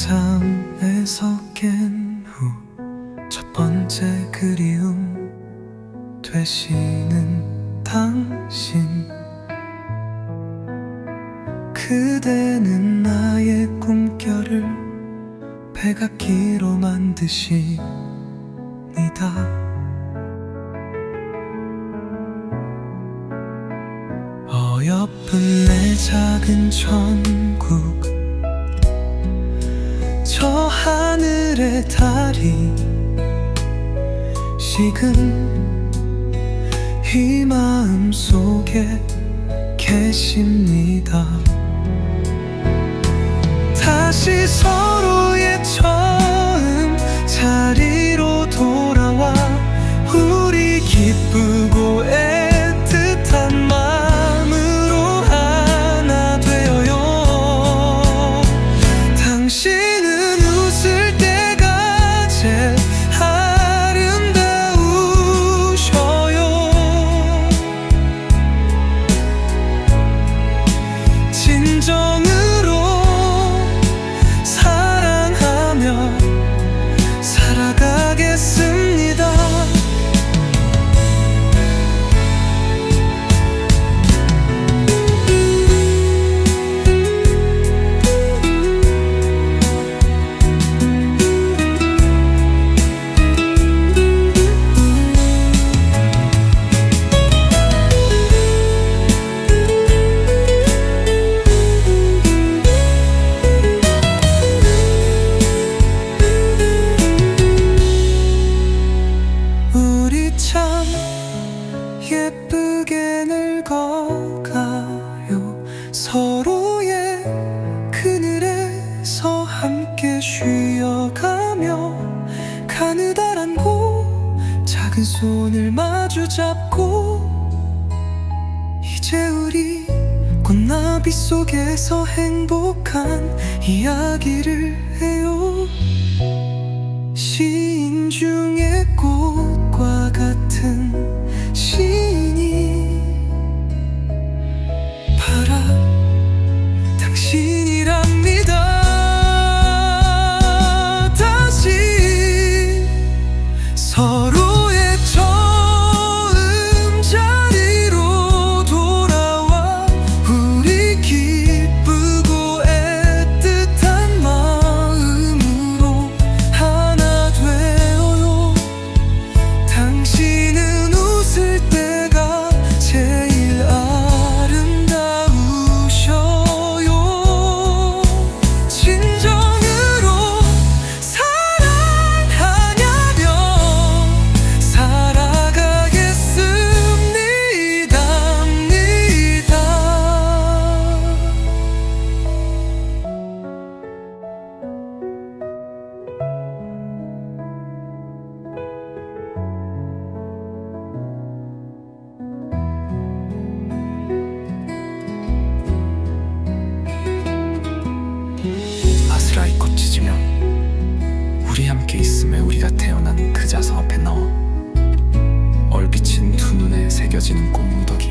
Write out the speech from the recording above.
잠에서 깬 후 첫 번째 그리움 되시는 당신. 그대는 나의 꿈결을 백악기로 만드시니다. 어여쁜 내 작은 천국 저 하늘의 달이 식은 이 마음 속에 계십니다. 다시 서 中 서로의 그늘에서 함께 쉬어가며 가느다란 곳 작은 손을 마주 잡고 이제 우리 꽃나비 속에서 행복한 이야기를 해요. 시인 중에 새겨지는 꽃무더기